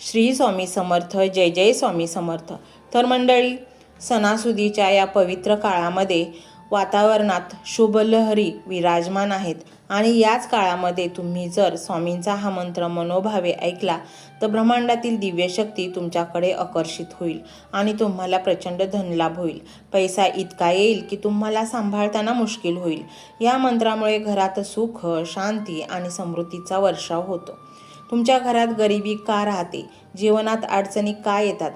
श्री स्वामी समर्थ जय जय स्वामी समर्थ. तर मंडळी सणासुदीच्या या पवित्र काळामध्ये वातावरणात शुभलहरी विराजमान आहेत. आणि याच काळामध्ये तुम्ही जर स्वामींचा हा मंत्र मनोभावे ऐकला तर ब्रह्मांडातील दिव्यशक्ती तुमच्याकडे आकर्षित होईल आणि तुम्हाला प्रचंड धनलाभ होईल. पैसा इतका येईल की तुम्हाला सांभाळताना मुश्किल होईल. या मंत्रामुळे घरात सुख शांती आणि समृद्धीचा वर्षाव होतो. तुमच्या घरात गरिबी का राहते? जीवनात अडचणी का येतात?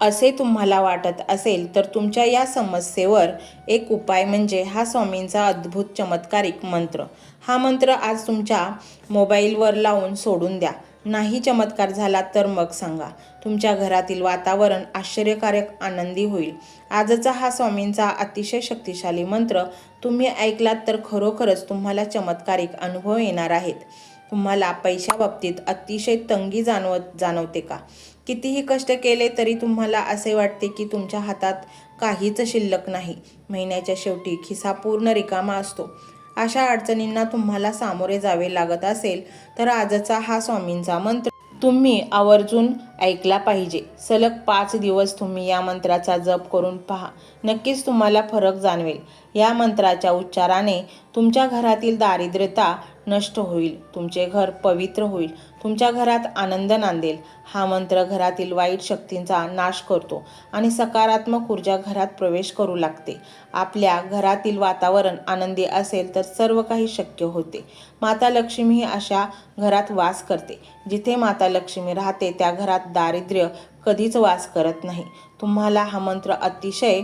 असे तुम्हाला वाटत असेल तर तुमच्या या समस्येवर एक उपाय म्हणजे हा स्वामींचा अद्भुत चमत्कारिक मंत्र. हा मंत्र आज तुमच्या मोबाईलवर लावून सोडून द्या. नाही चमत्कार झाला तर मग सांगा. तुमच्या घरातील वातावरण आश्चर्यकारक आनंदी होईल. आजचा हा स्वामींचा अतिशय शक्तिशाली मंत्र. तुम्ही ऐकलात तर खरोखरच तुम्हाला चमत्कारिक अनुभव येणार आहेत. तुम्हाला पैशाबाबतीत अतिशय तंगी जाणवत जाणवते का? कितीही कष्ट केले तरी तुम्हाला असे वाटते की तुमच्या हातात काहीच शिल्लक नाही. महिन्याच्या शेवटी खिसा पूर्ण रिकामा असतो. अशा अडचणींना तुम्हाला सामोरे जावे लागत असेल तर आजचा हा स्वामींचा मंत्र. तुम्ही आवर्जून ऐकला पाहिजे. सलग पाच दिवस तुम्ही या मंत्राचा जप करून पहा. नक्कीच तुम्हाला फरक जाणवेल. या मंत्राच्या उच्चाराने तुमच्या घरातील दारिद्र्यता नष्ट होईल. तुमचे घर पवित्र होईल. तुमच्या घरात आनंद नांदेल. हा मंत्र घरातील वाईट शक्तींचा नाश करतो आणि सकारात्मक ऊर्जा घरात प्रवेश करू लागते. आपल्या घरातील वातावरण आनंदी असेल तर सर्व काही शक्य होते. माता लक्ष्मी ही अशा घरात वास करते. जिथे माता लक्ष्मी राहते त्या घरात दारिद्र्य कधीच वास करत नाही. तुम्हाला हा मंत्र अतिशय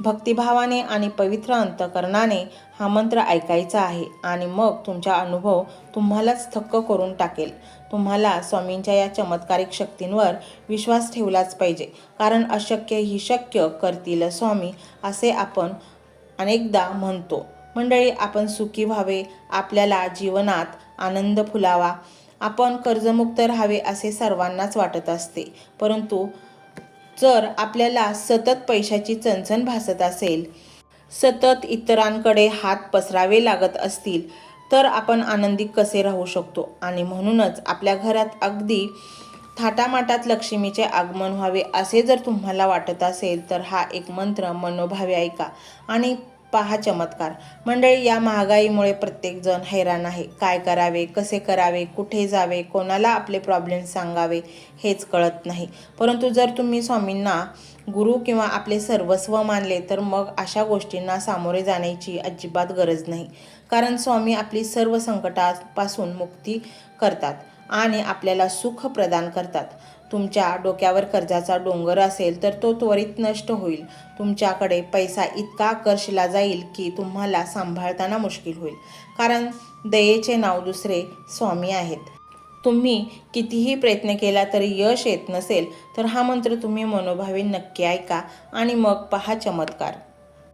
भक्तिभावाने आणि पवित्र अंतकरणाने हा मंत्र ऐकायचा आहे आणि मग तुमचा अनुभव तुम्हालाच थक्क करून टाकेल. तुम्हाला स्वामींच्या या चमत्कारिक शक्तींवर विश्वास ठेवलाच पाहिजे. कारण अशक्य ही शक्य करतील स्वामी असे आपण अनेकदा म्हणतो. मंडळी आपण सुखी व्हावे आपल्याला जीवनात आनंद फुलावा. आपण कर्जमुक्त राहावे असे सर्वांनाच वाटत असते. परंतु जर आपल्याला सतत पैशाची चणचण भासत असेल सतत इतरांकडे हात पसरावे लागत असतील तर आपण आनंदी कसे राहू शकतो? आणि म्हणूनच आपल्या घरात अगदी थाटामाटात लक्ष्मीचे आगमन व्हावे असे जर तुम्हाला वाटत असेल तर हा एक मंत्र मनोभावे ऐका. आणि पहा चमत्कार. मंडळी या महागाईमुळे प्रत्येकजण हैराण आहे. काय करावे कसे करावे कुठे जावे कोणाला आपले प्रॉब्लेम सांगावे हेच कळत नाही. परंतु जर तुम्ही स्वामींना गुरु किंवा आपले सर्वस्व मानले तर मग अशा गोष्टींना सामोरे जाण्याची अजिबात गरज नाही. कारण स्वामी आपली सर्व संकटापासून मुक्ती करतात. आणि आपल्याला सुख प्रदान करतात. तुमच्या डोक्यावर कर्जाचा डोंगर असेल तर तो त्वरित नष्ट होईल. तुमच्याकडे पैसा इतका आकर्षला जाईल की तुम्हाला सांभाळताना मुश्किल होईल. कारण दयेचे नाव दुसरे स्वामी आहेत. तुम्ही कितीही प्रयत्न केला तरी यश येत नसेल तर हा मंत्र तुम्ही मनोभावे नक्की ऐका आणि मग पहा चमत्कार.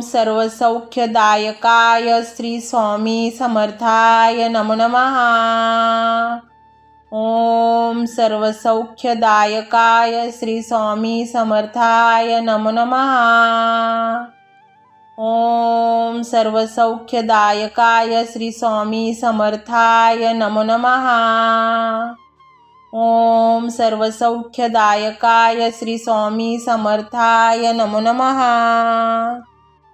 सर्वसौख्यदायकाय श्री स्वामी समर्थाय नमो नमः। ॐ सर्वसौख्यदायकाय श्री स्वामी समर्थाय नमो नमः। ॐ सर्वसौख्यदायकाय श्री स्वामी समर्थाय नमो नमः। ॐ सर्वसौख्यदायकाय श्री स्वामी समर्थाय नमो नमः।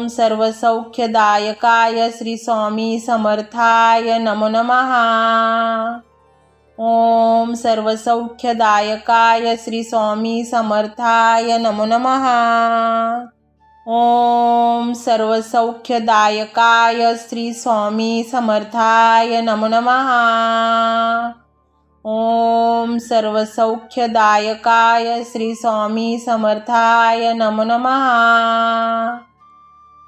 ॐ सर्वसौख्यदायकाय श्रीस्वामी समर्थाय नमो नमः। ॐ सर्वसौख्यदायकाय श्रीस्वामी समर्थाय नमो नमः। ॐ सर्वसौख्यदायकाय श्रीस्वामी समर्थाय नमो नमः। ॐ सर्वसौख्यदायकाय श्रीस्वामी समर्थाय नमो नमः।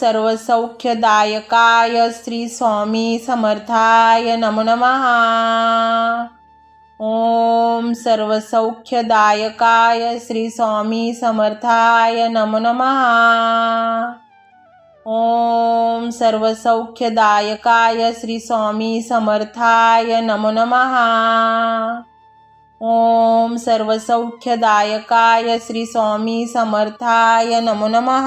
सर्वसौख्यदायकाय श्री स्वामी समर्थाय नमो नमः। ॐ सर्वसौख्यदायकाय श्री स्वामी समर्थाय नमो नमः। ॐ सर्वसौख्यदायकाय श्री स्वामी समर्थाय नमो नमः। ॐ सर्वसौख्यदायकाय श्री स्वामी समर्थाय नमो नमः।